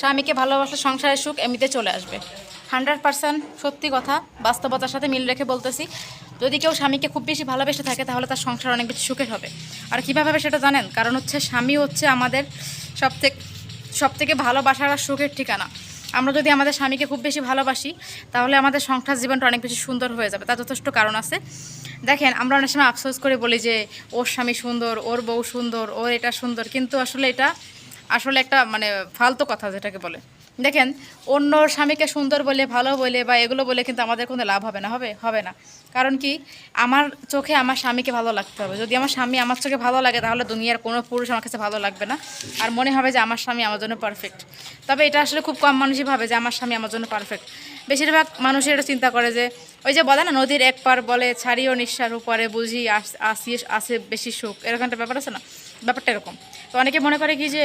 স্বামীকে ভালোবাসলে সংসারের সুখ এমনিতে চলে আসবে। হান্ড্রেড পার্সেন্ট সত্যি কথা, বাস্তবতার সাথে মিল রেখে বলতেছি, যদি কেউ স্বামীকে খুব বেশি ভালোবেসে থাকে, তাহলে তার সংসার অনেক বেশি সুখের হবে। আর কীভাবে হবে সেটা জানেন? কারণ হচ্ছে স্বামী হচ্ছে আমাদের সব থেকে সব থেকে ভালোবাসার আর সুখের ঠিকানা। আমরা যদি আমাদের স্বামীকে খুব বেশি ভালোবাসি, তাহলে আমাদের সংসার জীবনটা অনেক বেশি সুন্দর হয়ে যাবে। তার যথেষ্ট কারণ আছে। দেখেন, আমরা অনেক সময় আফসোস করে বলি যে, ওর স্বামী সুন্দর, ওর বউ সুন্দর, ওর এটা সুন্দর। কিন্তু আসলে এটা আসলে একটা মানে ফালতু কথা যেটাকে বলে। দেখেন, অন্য স্বামীকে সুন্দর বলে, ভালো বলে বা এগুলো বলে কিন্তু আমাদের কোনো লাভ হবে না, হবে হবে না। কারণ কি? আমার চোখে আমার স্বামীকে ভালো লাগতে হবে। যদি আমার স্বামী আমার চোখে ভালো লাগে, তাহলে দুনিয়ার কোনো পুরুষ আমার কাছে ভালো লাগবে না। আর মনে হবে যে আমার স্বামী আমার জন্য পারফেক্ট তবে এটা আসলে খুব কম মানুষই ভাবে যে আমার স্বামী আমার জন্য পারফেক্ট বেশিরভাগ মানুষই এটা চিন্তা করে যে, ওই যে বলে না, নদীর এক পার বলে, ছাড়িও নিঃশ্বাস উপরে বুঝি আস- আসি আসে বেশি সুখ। এরকম একটা ব্যাপার আছে না? ব্যাপারটা এরকম। তো অনেকে মনে করে কি যে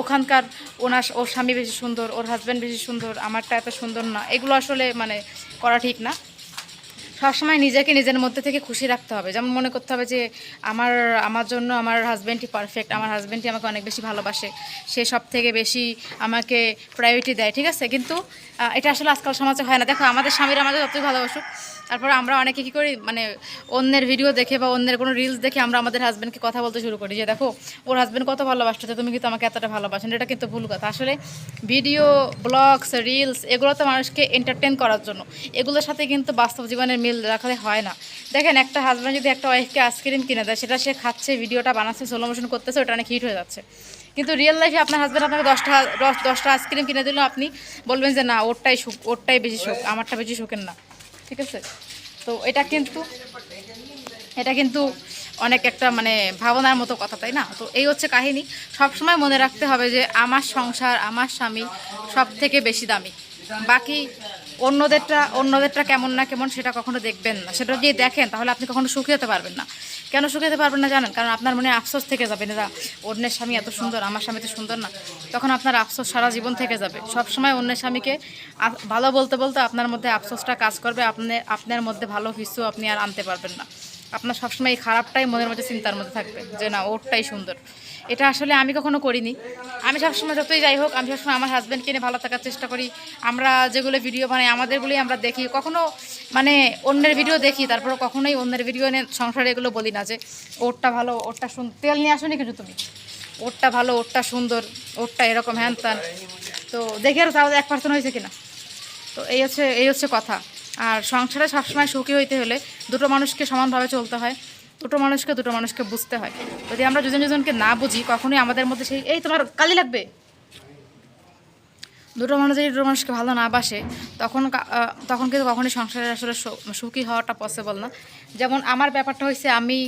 ওখানকার ওনার, ওর স্বামী বেশি সুন্দর, ওর হাজব্যান্ড বেশি সুন্দর, আমারটা এত সুন্দর না। এগুলো আসলে মানে করা ঠিক না। সবসময় নিজেকে নিজের মধ্যে থেকে খুশি রাখতে হবে। যেমন মনে করতে হবে যে, আমার আমার জন্য আমার হাজব্যান্ডই পারফেক্ট আমার হাজব্যান্ডই আমাকে অনেক বেশি ভালোবাসে। সে সব থেকে বেশি আমাকে প্রায়োরিটি দেয়, ঠিক আছে? কিন্তু এটা আসলে আজকাল সমাজে হয় না। দেখো, আমাদের স্বামীরা আমাদের যতই ভালোবাসুক, তারপর আমরা অনেকে কী করি মানে অন্যের ভিডিও দেখে বা অন্যের কোনো রিলস দেখে আমরা আমাদের হাজব্যান্ডকে কথা বলতে শুরু করি যে, দেখো, ওর হাজব্যান্ড কত ভালোবাসতে তুমি কিন্তু আমাকে এতটা ভালোবাসেন এটা কিন্তু ভুল কথা। আসলে ভিডিও ব্লগস রিলস এগুলো তো মানুষকে এন্টারটেন করার জন্য। এগুলোর সাথে কিন্তু বাস্তব জীবনের মিল রাখালে হয় না। দেখেন, একটা হাজব্যান্ড যদি একটা ওয়াইফকে আইসক্রিম কিনে দেয়, সেটা সে খাচ্ছে ভিডিওটা বানাচ্ছে সোলো মোশন করতেছে, ওটা অনেক হিট হয়ে যাচ্ছে। কিন্তু রিয়েল লাইফে আপনার হাজব্যান্ড আপনাকে দশটা দশ- দশটা আইসক্রিম কিনে দিলেও আপনি বলবেন যে, না, ওরটাই সুখ ওরটাই বেশি সুখ আমারটা বেশি সুখের না। ঠিক আছে? তো এটা কিন্তু এটা কিন্তু অনেক একটা মানে ভাবনার মতো কথা, তাই না? তো এই হচ্ছে কাহিনী। সবসময় মনে রাখতে হবে যে, আমার সংসার, আমার স্বামী সব থেকে বেশি দামি। বাকি অন্যদেরটা অন্যদেরটা কেমন না কেমন সেটা কখনো দেখবেন না। সেটা যদি দেখেন, তাহলে আপনি কখনো সুখী হতে পারবেন না। কেন সুখী হতে পারবেন না জানেন? কারণ আপনার মনে আফসোস থেকে যাবে না। অন্যের স্বামী এত সুন্দর, আমার স্বামী তো সুন্দর না। তখন আপনার আফসোস সারা জীবন থেকে যাবে। সবসময় অন্যের স্বামীকে ভালো বলতে বলতে আপনার মধ্যে আফসোসটা কাজ করবে। আপনি, আপনার মধ্যে ভালো কিছু আপনি আর আনতে পারবেন না। আপনার সবসময় এই খারাপটাই মনের মধ্যে, চিন্তার মধ্যে থাকবে যে না, ওরটাই সুন্দর। এটা আসলে আমি কখনো করিনি। আমি সবসময় যতই যাই হোক, আমি সবসময় আমার হাজব্যান্ডকে নিয়ে ভালো থাকার চেষ্টা করি। আমরা যেগুলো ভিডিও বানাই, আমাদেরগুলোই আমরা দেখি। কখনো মানে অন্যের ভিডিও দেখি তারপরে কখনোই অন্যের ভিডিও নিয়ে সংসারে এগুলো বলি না যে, ওরটা ভালো, ওরটা সুন্দর তেল নিয়ে আসো কিছু তুমি? ওরটা ভালো, ওরটা সুন্দর, ওরটা এরকম হ্যান ত্যান তো দেখি আর তাহলে এক পার্সেন্ট হয়েছে কিনা? তো এই হচ্ছে এই হচ্ছে কথা। আর সংসারে সবসময় সুখী হইতে হলে দুটো মানুষকে সমানভাবে চলতে হয়, দুটো মানুষকে দুটো মানুষকে বুঝতে হয়। যদি আমরা দুজন দুজনকে না বুঝি, কখনোই আমাদের মধ্যে সেই, এই তোমার কালি লাগবে? দুটো মানুষ যদি দুটো মানুষকে ভালো না বাসে, তখন তখন কিন্তু কখনোই সংসারে আসলে সুখী হওয়াটা পসিবল না। যেমন আমার ব্যাপারটা হয়েছে, আমি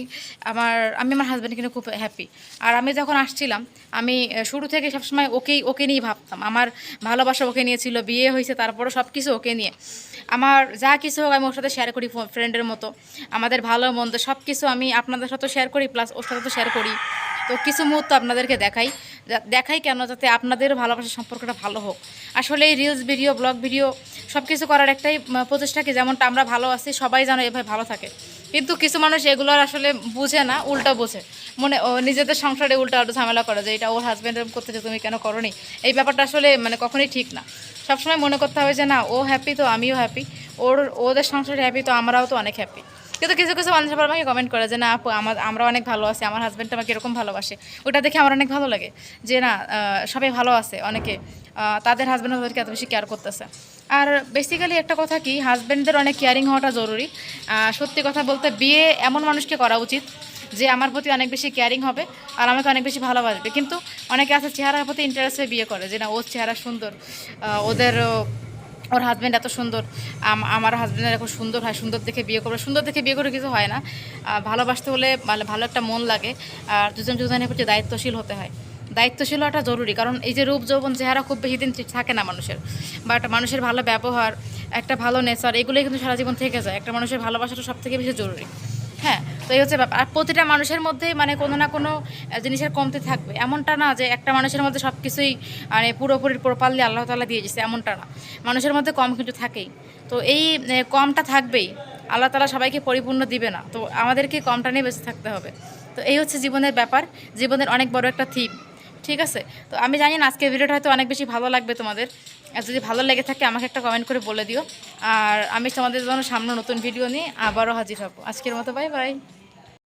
আমার আমি আমার হাজব্যান্ড কিন্তু খুব হ্যাপি আর আমি যখন আসছিলাম, আমি শুরু থেকে সবসময় ওকেই, ওকে নিয়েই ভাবতাম। আমার ভালোবাসা ওকে নিয়েছিল, বিয়ে হয়েছে, তারপরও সব কিছু ওকে নিয়ে। আমার যা কিছু হোক আমি ওর সাথে শেয়ার করি ফ্রেন্ডের মতো। আমাদের ভালো, মন্দ সব কিছু আমি আপনাদের সাথে শেয়ার করি প্লাস ওর সাথে তো শেয়ার করি। তো কিছু মুহূর্ত আপনাদেরকে দেখাই। দেখাই কেন যাতে আপনাদেরও ভালোবাসার সম্পর্কটা ভালো হোক। আসলে এই রিলস ভিডিও ব্লগ ভিডিও সব কিছু করার একটাই প্রচেষ্টা কি? যেমনটা আমরা ভালো আছি, সবাই যেন এভাবে ভালো থাকে। কিন্তু কিছু মানুষ এগুলো আসলে বুঝে না, উল্টা বোঝে। মনে নিজেদের সংসারে উল্টা উল্টো ঝামেলা করে যে, এটা ওর হাজব্যান্ডের করতেছে, তুমি কেন করনি? এই ব্যাপারটা আসলে মানে কখনোই ঠিক না। সবসময় মনে করতে হবে যে, না, ও হ্যাপি তো, আমিও হ্যাপি ওর, ওদের সংসারে হ্যাপি তো, আমরাও তো অনেক হ্যাপি কিন্তু কিছু কিছু মানুষ আবার আমাকে কমেন্ট করে যে, না আপু, আমার, আমরা অনেক ভালো আছি, আমার হাজব্যান্ড আমাকে এরকম ভালোবাসে। ওটা দেখে আমার অনেক ভালো লাগে যে, না সবাই ভালো আছে অনেকে। তাদের হাজব্যান্ড ওদেরকে এত বেশি কেয়ার করতেছে। আর বেসিক্যালি একটা কথা কি হাজব্যান্ডদের অনেক কেয়ারিং হওয়াটা জরুরি। সত্যি কথা বলতে বিয়ে এমন মানুষকে করা উচিত যে, আমার প্রতি অনেক বেশি কেয়ারিং হবে আর আমাকে অনেক বেশি ভালোবাসবে। কিন্তু অনেকে আছে চেহারার প্রতি ইন্টারেস্ট হয়ে বিয়ে করে যে, না, ওর চেহারা সুন্দর ওদের ওর হাজব্যান্ড এত সুন্দর। আম- আমার হাজব্যান্ডের এখন সুন্দর হয়, সুন্দর দেখে বিয়ে করবে। সুন্দর দেখে বিয়ে করে কিছু হয় না। ভালোবাসতে হলে ভালো একটা মন লাগে। আর দুজন দুজনের প্রতি দায়িত্বশীল হতে হয়। দায়িত্বশীল হওয়াটা জরুরি, কারণ এই যে রূপ যৌবন, চেহারা খুব বেশি দিন থাকে না মানুষের। বা একটা মানুষের ভালো ব্যবহার, একটা ভালো নেচার এগুলোই কিন্তু সারা জীবন থেকে যায়। একটা মানুষের ভালোবাসাটা সব থেকে বেশি জরুরি। হ্যাঁ তো এই হচ্ছে ব্যাপার। আর প্রতিটা মানুষের মধ্যে মানে কোনো না কোনো জিনিসের কমতে থাকবে। এমনটা না যে একটা মানুষের মধ্যে সব কিছুই মানে পুরোপুরি প্রপারলি আল্লাহ তালা দিয়ে দিয়েছে, এমনটা না। মানুষের মধ্যে কম কিন্তু থাকেই। তো এই কমটা থাকবেই। আল্লাহ তালা সবাইকে পরিপূর্ণ দিবে না। তো আমাদেরকে কমটা নিয়ে বেঁচে থাকতে হবে। তো এই হচ্ছে জীবনের ব্যাপার। জীবনের অনেক বড় একটা থিম। ঠিক আছে? তো আমি জানি না, আজকের ভিডিওটা হয়তো অনেক বেশি ভালো লাগবে তোমাদের। আর যদি ভালো লেগে থাকে, আমাকে একটা কমেন্ট করে বলে দিও। আর আমি তোমাদের জন্য সামনে নতুন ভিডিও নিয়ে আবারও হাজির হব। আজকের মতো বাই বাই